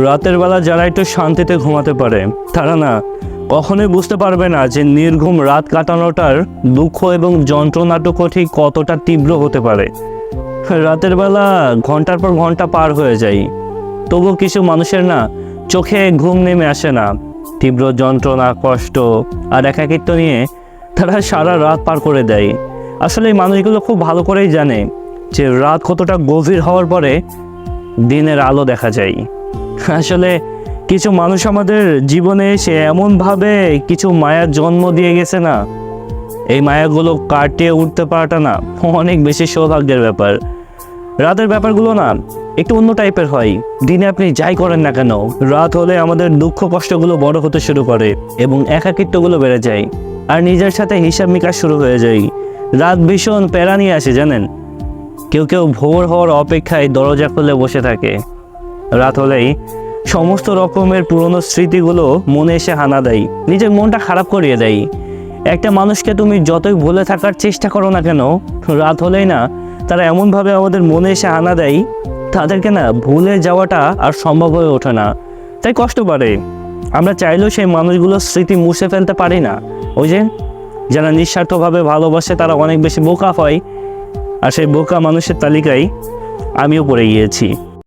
রাতের বেলা যারা একটু শান্তিতে ঘুমাতে পারে, তারা না কখনোই বুঝতে পারবে না যে নির্ঘুম রাত কাটানোটার দুঃখ এবং যন্ত্রণাটুকু ঠিক কতটা তীব্র হতে পারে। রাতের বেলা ঘণ্টার পর ঘণ্টা পার হয়ে যায়। তবু কিছু মানুষের না চোখে ঘুম নেমে আসে না। তীব্র যন্ত্রণা, কষ্ট আর একাকিত্ব নিয়ে তারা সারা রাত পার করে দেয়। আসলে এই মানুষগুলো খুব ভালো করেই জানে যে রাত কতটা গভীর হওয়ার পরে দিনের আলো দেখা যায়। আসলে কিছু মানুষ আমাদের জীবনে এসে এমনভাবে কিছু মায়ার জন্ম দিয়ে গেছে না। এই মায়াগুলো কাটিয়ে উঠতে পারাটা না, অনেক বেশি সৌভাগ্যের ব্যাপার। রাতের ব্যাপারগুলো না, একটু অন্য টাইপের হয়। দিনে আপনি যাই করেন না কেন, রাত হলে আমাদের দুঃখ কষ্টগুলো বড় হতে শুরু করে এবং একাকিত্বগুলো বেড়ে যায় আর নিজের সাথে হিসাব নিকাশ শুরু হয়ে যায়। রাত ভীষণ প্যারা নিয়ে আসে, জানেন? কেউ কেউ ভোর হওয়ার অপেক্ষায় দরজা খুলে বসে থাকে। রাত হলেই সমস্ত রকমের পুরনো স্মৃতিগুলো মনে এসে হানা দেয়, নিজের মনটা খারাপ করিয়ে দেয়। একটা মানুষকে তুমি যতই ভুলে থাকার চেষ্টা করো না কেন, রাত হলেই না, তারা এমনভাবে আমাদের মনে এসে হানা দেয়, তাদেরকে না ভুলে যাওয়াটা আর সম্ভব হয়ে ওঠে না। তাই কষ্ট পারে আমরা চাইলেও সেই মানুষগুলোর স্মৃতি মুছে ফেলতে পারি না। ওই যে, যারা নিঃস্বার্থভাবে ভালোবাসে তারা অনেক বেশি বোকা হয়, আর সেই বোকা মানুষের তালিকায় আমিও পড়ে গিয়েছি।